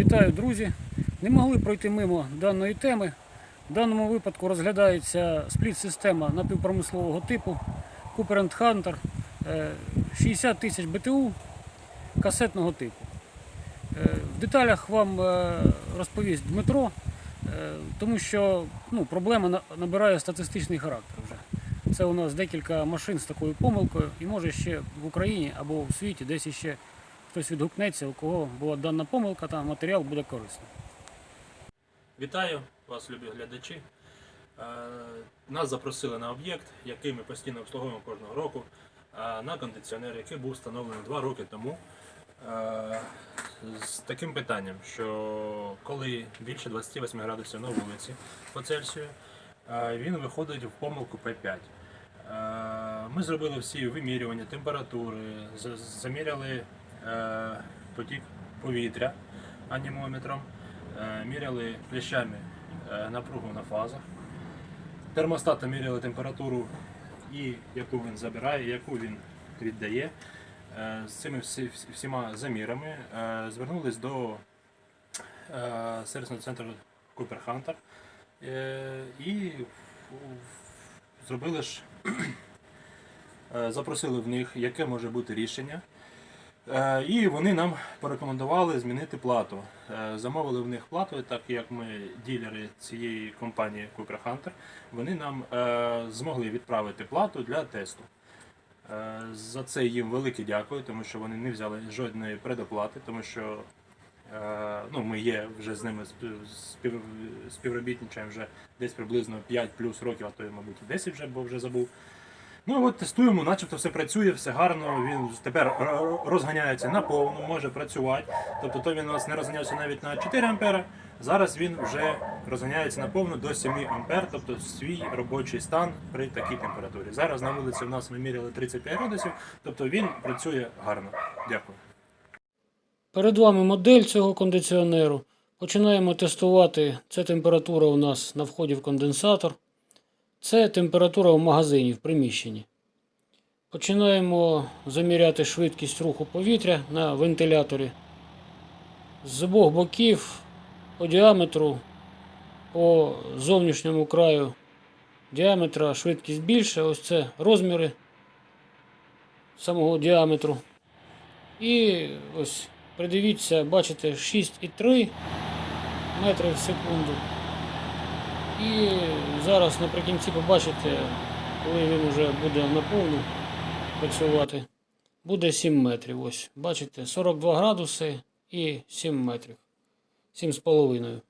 Вітаю, друзі! Не могли пройти мимо даної теми. В даному випадку розглядається спліт-система напівпромислового типу Cooper Hunter е, 60 тисяч БТУ касетного типу. Е, В деталях вам е, розповість Дмитро, е, тому що ну, проблема набирає статистичний характер вже. Це у нас декілька машин з такою помилкою, і може ще в Україні або в світі десь іще хтось відгукнеться, у кого була дана помилка, та матеріал буде корисний. Вітаю вас, любі глядачі. Е, Нас запросили на об'єкт, який ми постійно обслуговуємо кожного року, е, на кондиціонер, який був встановлений два роки тому. е, З таким питанням, що коли більше 28 градусів на вулиці по Цельсію, він виходить в помилку P5. Е, Ми зробили всі вимірювання температури, заміряли потік повітря анімометром, е, міряли кліщами е, напругу на фазах. Термостатом міряли температуру, і яку він забирає, яку він віддає. Е, З цими всі, всі- всіма замірами е, звернулись до е, сервісного центру Hunter е, і зробили ж, е, запросили в них, яке може бути рішення. Е, І вони нам порекомендували змінити плату. Е, Замовили в них плату, так як ми ділери цієї компанії Cooper Hunter, вони нам е, змогли відправити плату для тесту. За це їм велике дякую, тому що вони не взяли жодної предоплати, тому що ну, ми є вже з ними спів- спів, співробітничаємо вже десь приблизно 5 плюс років, а то мабуть, 10 вже, бо вже забув. Ну от тестуємо, начебто все працює, все гарно. Він тепер розганяється на повну, може працювати. Тобто то він у нас не розганявся навіть на 4 ампера. Зараз він вже розганяється на повну до 7 ампер, тобто свій робочий стан при такій температурі. Зараз на вулиці в нас ми міряли 35 градусів, тобто він працює гарно. Дякую. Перед вами модель цього кондиціонеру. Починаємо тестувати. Це температура у нас на вході в конденсатор. Це температура в магазині в приміщенні. Починаємо заміряти швидкість руху повітря на вентиляторі. З обох боків по діаметру, по зовнішньому краю діаметра швидкість більша. Ось це розміри самого діаметру. І ось придивіться, бачите 6,3 метри в секунду. І зараз наприкінці побачите, коли він вже буде наповну працювати, буде 7 метрів. Ось, бачите, 42 градуси і 7 метрів. 7,5.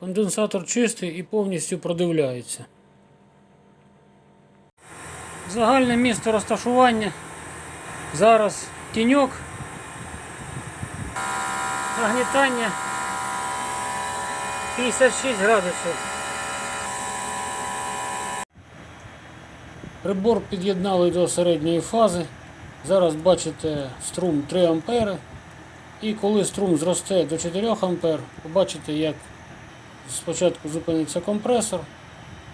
Конденсатор чистий і повністю продивляється. Загальне місце розташування. Зараз тіньок. Нагнітання 56 градусів. Прибор під'єднали до середньої фази. Зараз бачите струм 3 ампери. І коли струм зросте до 4 ампер, побачите, як спочатку зупиниться компресор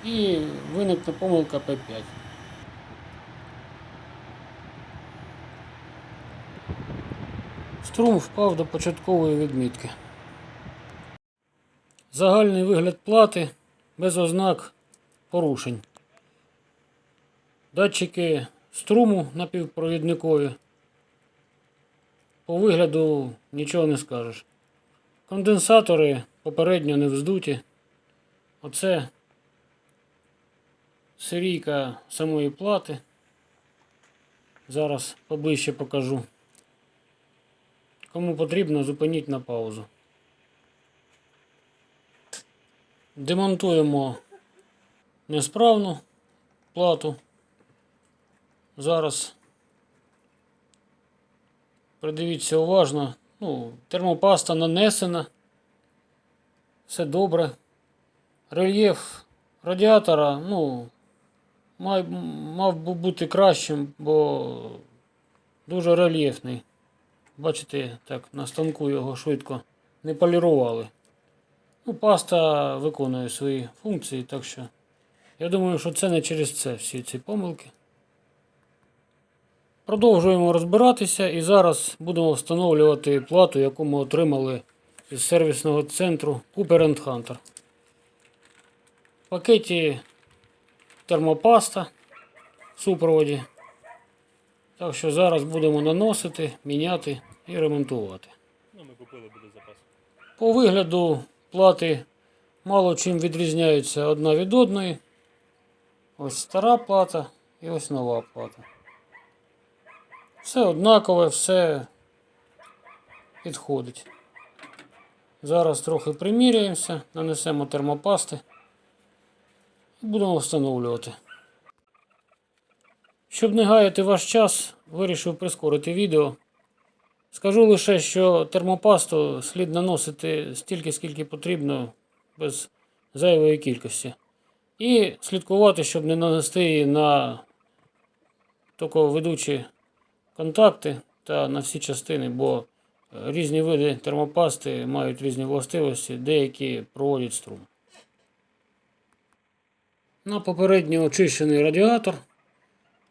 і виникне помилка P5. Струм впав до початкової відмітки. Загальний вигляд плати без ознак порушень. Датчики струму напівпровідникові. По вигляду нічого не скажеш. Конденсатори попередньо не вздуті. Оце серійка самої плати. Зараз поближче покажу. Кому потрібно, зупиніть на паузу. Демонтуємо несправну плату. Зараз придивіться уважно. Ну, термопаста нанесена. Все добре. Рельєф радіатора, ну, мав, мав би бути кращим, бо дуже рельєфний. Бачите, так на станку його швидко не полірували. Ну, паста виконує свої функції, так що я думаю, що це не через це всі ці помилки. Продовжуємо розбиратися і зараз будемо встановлювати плату, яку ми отримали із сервісного центру Cooper Hunter. В пакеті термопаста в супроводі. Так що зараз будемо наносити, міняти і ремонтувати. Ну, ми купили буде запас. По вигляду плати мало чим відрізняються одна від одної. Ось стара плата і ось нова плата. Все однакове, все підходить. Зараз трохи приміряємося, нанесемо термопасти і будемо встановлювати. Щоб не гаяти ваш час, вирішив прискорити відео. Скажу лише, що термопасту слід наносити стільки, скільки потрібно, без зайвої кількості. І слідкувати, щоб не нанести її на токоведучі контакти та на всі частини, бо е, різні види термопасти мають різні властивості, деякі проводять струм. На попередньо очищений радіатор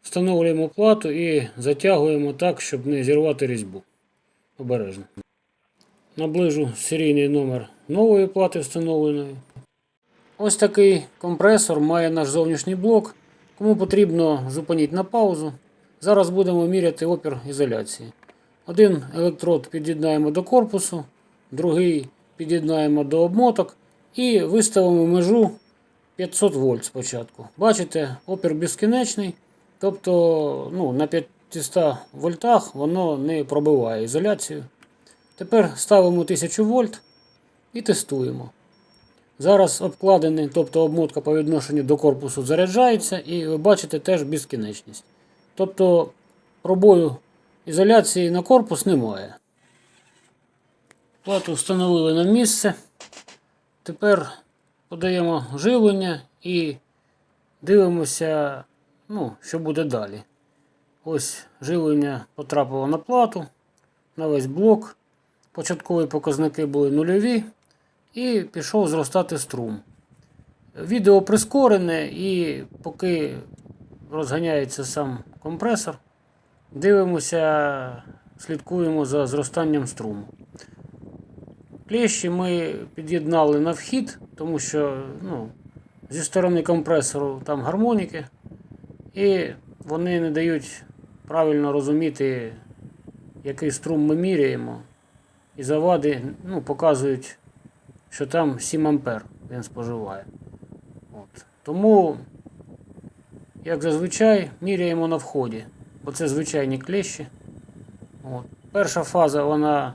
встановлюємо плату і затягуємо так, щоб не зірвати різьбу обережно. Наближу серійний номер нової плати встановленої. Ось такий компресор має наш зовнішній блок. Кому потрібно, зупиніть на паузу. Зараз будемо міряти опір ізоляції. Один електрод під'єднаємо до корпусу, другий під'єднаємо до обмоток і виставимо межу 500 вольт спочатку. Бачите, опір безкінечний, тобто ну, на 500 вольтах воно не пробиває ізоляцію. Тепер ставимо 1000 вольт і тестуємо. Зараз обкладений, тобто обмотка по відношенню до корпусу заряджається, і ви бачите теж безкінечність. Тобто пробою ізоляції на корпус немає. Плату встановили на місце. Тепер подаємо живлення і дивимося, ну, що буде далі. Ось живлення потрапило на плату, на весь блок. Початкові показники були нульові і пішов зростати струм. Відео прискорене і поки розганяється сам компресор, дивимося, слідкуємо за зростанням струму. Клещі ми під'єднали на вхід, тому що ну, зі сторони компресору там гармоніки, і вони не дають правильно розуміти, який струм ми міряємо. І завади ну, показують, що там 7 ампер він споживає. От. Тому, як зазвичай, міряємо на вході, бо це звичайні клещі. От. Перша фаза вона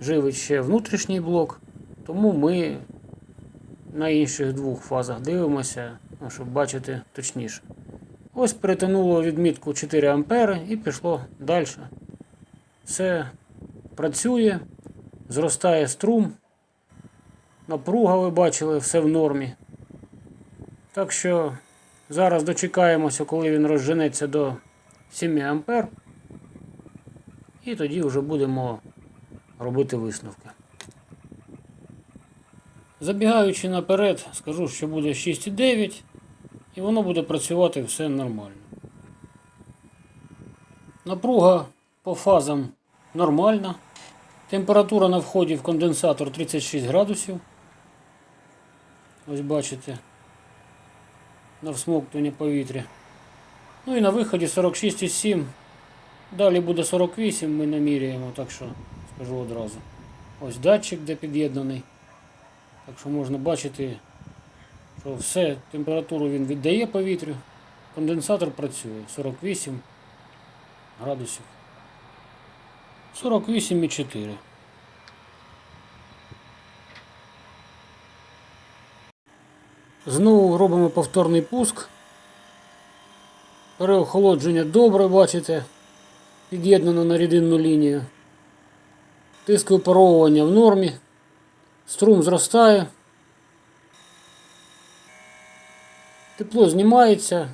живить ще внутрішній блок, тому ми на інших двох фазах дивимося, ну, щоб бачити точніше. Ось перетянуло відмітку 4 ампери і пішло далі. Все працює, зростає струм. Напруга, ви бачили, все в нормі. Так що зараз дочекаємося, коли він розженеться до 7 ампер. І тоді вже будемо робити висновки. Забігаючи наперед, скажу, що буде 6,9 і воно буде працювати все нормально. Напруга по фазам нормальна. Температура на вході в конденсатор 36 градусів. Ось бачите. На всмоктування повітря. Ну і на виході 46,7. Далі буде 48, ми наміряємо, так що скажу одразу. Ось датчик, де під'єднаний. Так що можна бачити, що все, температуру він віддає повітрю. Конденсатор працює 48 градусів. 48,4. Знову робимо повторний пуск. Переохолодження добре, бачите, під'єднано на рідинну лінію. Тиск випаровування в нормі. Струм зростає. Тепло знімається.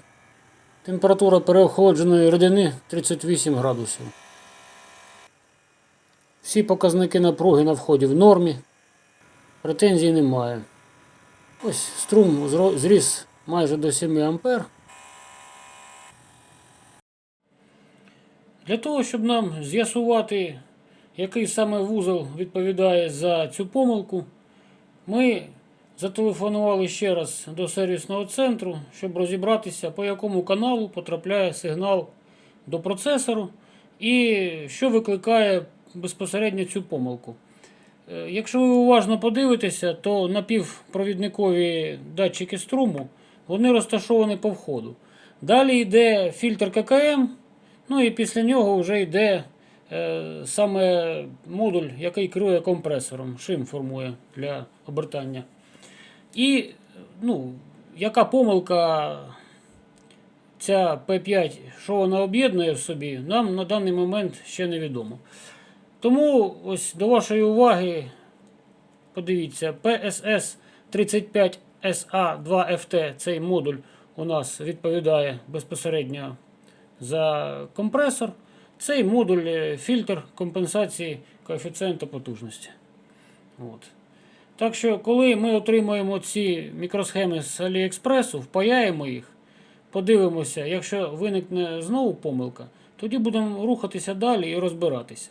Температура переохолодженої рідини 38 градусів. Всі показники напруги на вході в нормі. Претензій немає. Ось струм зріс майже до 7 ампер. Для того, щоб нам з'ясувати, який саме вузол відповідає за цю помилку, ми зателефонували ще раз до сервісного центру, щоб розібратися, по якому каналу потрапляє сигнал до процесору і що викликає безпосередньо цю помилку. Е, Якщо ви уважно подивитеся, то напівпровідникові датчики струму вони розташовані по входу. Далі йде фільтр ККМ, ну і після нього вже йде е, саме модуль, який керує компресором, шим формує для обертання. І ну, яка помилка ця P5, що вона об'єднує в собі, нам на даний момент ще невідомо. Тому ось до вашої уваги подивіться, PSS 35 SA2FT, цей модуль у нас відповідає безпосередньо за компресор. Цей модуль е, фільтр компенсації коефіцієнту потужності. От. Так що, коли ми отримуємо ці мікросхеми з Аліекспресу, впаяємо їх, подивимося, якщо виникне знову помилка, тоді будемо рухатися далі і розбиратися.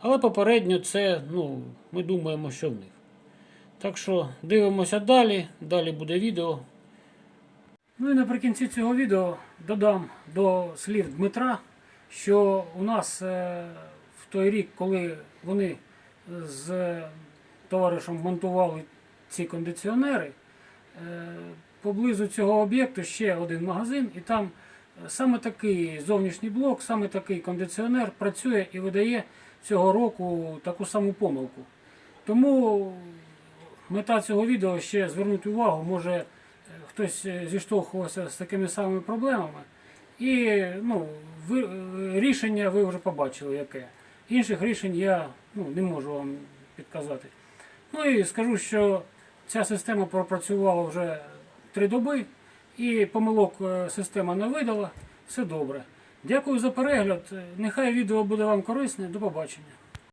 Але попередньо це, ну, ми думаємо, що в них. Так що дивимося далі, далі буде відео. Ну і наприкінці цього відео додам до слів Дмитра, що у нас е, в той рік, коли вони з товаришем монтували ці кондиціонери, е, поблизу цього об'єкту ще один магазин, і там е, саме такий зовнішній блок, саме такий кондиціонер працює і видає цього року таку саму помилку. Тому мета цього відео ще звернути увагу, може е, хтось зіштовхувався з такими самими проблемами. І ну, ви, рішення ви вже побачили яке. Інших рішень я ну, не можу вам підказати. Ну і скажу, що ця система пропрацювала вже три доби, і помилок е, система не видала. Все добре. Дякую за перегляд. Нехай відео буде вам корисне. До побачення.